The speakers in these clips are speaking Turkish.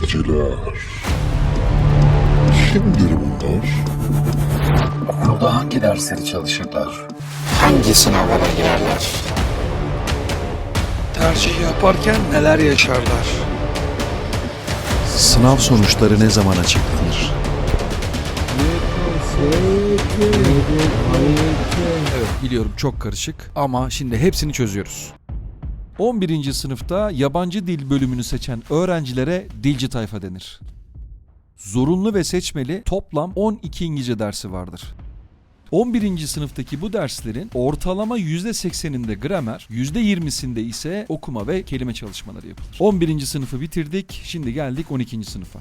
Dilciler. Kimdir bunlar? Okulda hangi dersleri çalışırlar? Hangi sınavlara girerler? Tercih yaparken neler yaşarlar? Sınav sonuçları ne zaman açıklanır? Evet biliyorum çok karışık ama şimdi hepsini çözüyoruz. 11. sınıfta yabancı dil bölümünü seçen öğrencilere dilci tayfa denir. Zorunlu ve seçmeli toplam 12 İngilizce dersi vardır. 11. sınıftaki bu derslerin ortalama %80'inde gramer, %20'sinde ise okuma ve kelime çalışmaları yapılır. 11. sınıfı bitirdik, şimdi geldik 12. sınıfa.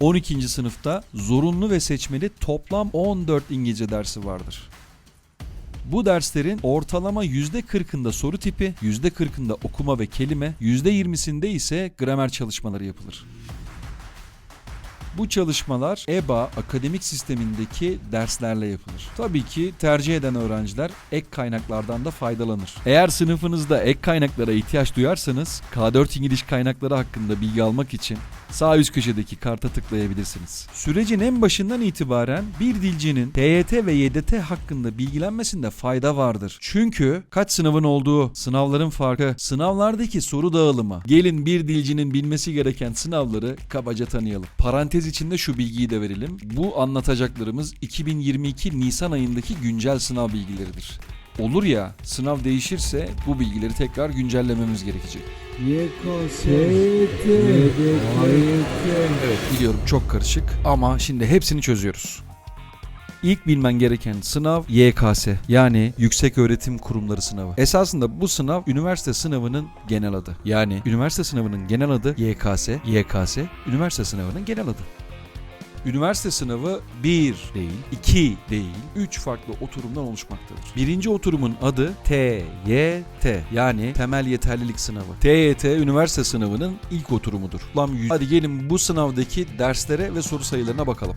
12. sınıfta zorunlu ve seçmeli toplam 14 İngilizce dersi vardır. Bu derslerin ortalama %40'ında soru tipi, %40'ında okuma ve kelime, %20'sinde ise gramer çalışmaları yapılır. Bu çalışmalar EBA akademik sistemindeki derslerle yapılır. Tabii ki tercih eden öğrenciler ek kaynaklardan da faydalanır. Eğer sınıfınızda ek kaynaklara ihtiyaç duyarsanız K4 İngiliz kaynakları hakkında bilgi almak için sağ üst köşedeki karta tıklayabilirsiniz. Sürecin en başından itibaren bir dilcinin TYT ve YDT hakkında bilgilenmesinde fayda vardır. Çünkü kaç sınavın olduğu, sınavların farkı, sınavlardaki soru dağılımı, gelin bir dilcinin bilmesi gereken sınavları kabaca tanıyalım. Parantez içinde şu bilgiyi de verelim. Bu anlatacaklarımız 2022 Nisan ayındaki güncel sınav bilgileridir. Olur ya sınav değişirse bu bilgileri tekrar güncellememiz gerekecek. Evet biliyorum çok karışık ama şimdi hepsini çözüyoruz. İlk bilmen gereken sınav YKS yani Yüksek Öğretim Kurumları sınavı. Esasında bu sınav üniversite sınavının genel adı. Yani üniversite sınavının genel adı YKS, YKS üniversite sınavının genel adı. Üniversite sınavı 1 değil, 2 değil, 3 farklı oturumdan oluşmaktadır. Birinci oturumun adı TYT yani Temel Yeterlilik Sınavı. TYT üniversite sınavının ilk oturumudur. Lan Hadi gelin bu sınavdaki derslere ve soru sayılarına bakalım.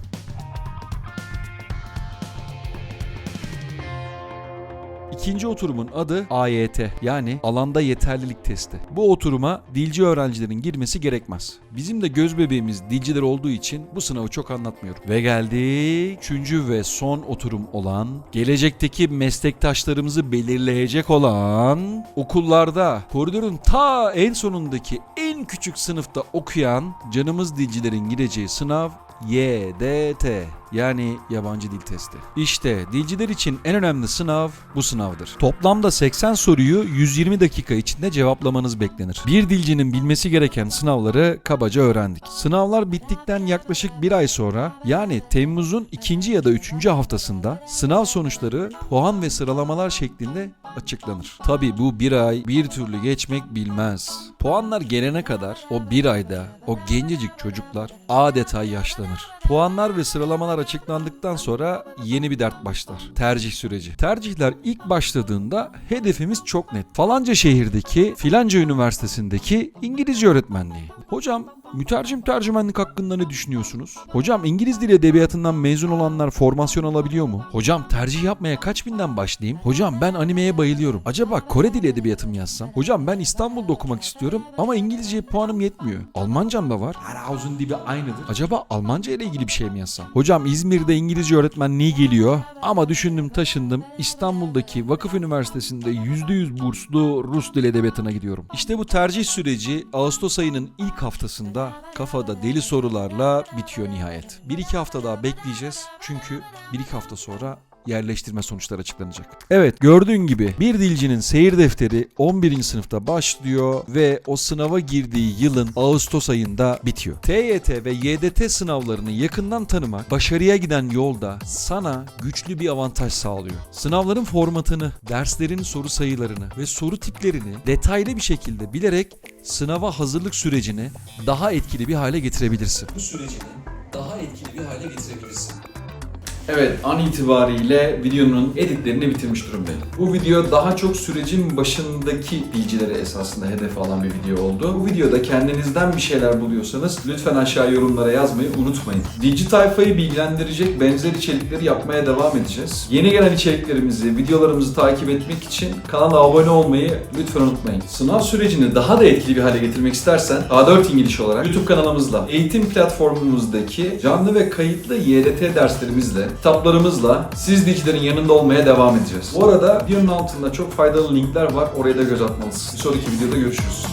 İkinci oturumun adı AYT yani alanda yeterlilik testi. Bu oturuma dilci öğrencilerin girmesi gerekmez. Bizim de göz bebeğimiz dilciler olduğu için bu sınavı çok anlatmıyorum. Ve geldik üçüncü ve son oturum olan gelecekteki meslektaşlarımızı belirleyecek olan okullarda koridorun ta en sonundaki en küçük sınıfta okuyan canımız dilcilerin gireceği sınav YDT yani yabancı dil testi. İşte dilciler için en önemli sınav bu sınavdır. Toplamda 80 soruyu 120 dakika içinde cevaplamanız beklenir. Bir dilcinin bilmesi gereken sınavları kabaca öğrendik. Sınavlar bittikten yaklaşık bir ay sonra yani Temmuz'un ikinci ya da üçüncü haftasında sınav sonuçları puan ve sıralamalar şeklinde açıklanır. Tabi bu bir ay bir türlü geçmek bilmez. Puanlar gelene kadar o bir ayda o gencecik çocuklar adeta yaşlanır. Puanlar ve sıralamalar açıklandıktan sonra yeni bir dert başlar. Tercih süreci. Tercihler ilk başladığında hedefimiz çok net. Falanca şehirdeki filanca üniversitesindeki İngilizce öğretmenliği. Hocam mütercim tercümenlik hakkında ne düşünüyorsunuz? Hocam İngiliz dili edebiyatından mezun olanlar formasyon alabiliyor mu? Hocam tercih yapmaya kaç binden başlayayım? Hocam ben animeye bayılıyorum. Acaba Kore dili edebiyatı mı yazsam? Hocam ben İstanbul'da okumak istiyorum ama İngilizce puanım yetmiyor. Almancam da var. Her havuzun dibi aynıdır. Acaba Almanca ile ilgili bir şey mi yazsam? Hocam İzmir'de İngilizce öğretmenliği geliyor ama düşündüm taşındım İstanbul'daki Vakıf Üniversitesi'nde %100 burslu Rus dil edebiyatına gidiyorum. İşte bu tercih süreci Ağustos ayının ilk haftasında kafada deli sorularla bitiyor nihayet. Bir iki hafta daha bekleyeceğiz çünkü bir iki hafta sonra yerleştirme sonuçları açıklanacak. Evet gördüğün gibi bir dilcinin seyir defteri 11. sınıfta başlıyor ve o sınava girdiği yılın Ağustos ayında bitiyor. TYT ve YDT sınavlarını yakından tanımak başarıya giden yolda sana güçlü bir avantaj sağlıyor. Sınavların formatını, derslerin soru sayılarını ve soru tiplerini detaylı bir şekilde bilerek sınava hazırlık sürecini daha etkili bir hale getirebilirsin. Bu sürecini daha etkili bir hale getirebilirsin. Evet, an itibariyle videonun editlerini bitirmiş durumdayım. Bu video daha çok sürecin başındaki dilcilere esasında hedef alan bir video oldu. Bu videoda kendinizden bir şeyler buluyorsanız lütfen aşağı yorumlara yazmayı unutmayın. Dilci tayfayı bilgilendirecek benzer içerikleri yapmaya devam edeceğiz. Yeni gelen içeriklerimizi, videolarımızı takip etmek için kanala abone olmayı lütfen unutmayın. Sınav sürecini daha da etkili bir hale getirmek istersen A4 İngiliz olarak YouTube kanalımızla, eğitim platformumuzdaki canlı ve kayıtlı YDT derslerimizle, kitaplarımızla siz dilcilerin yanında olmaya devam edeceğiz. Bu arada videonun altında çok faydalı linkler var. Oraya da göz atmalısın. Bir sonraki videoda görüşürüz.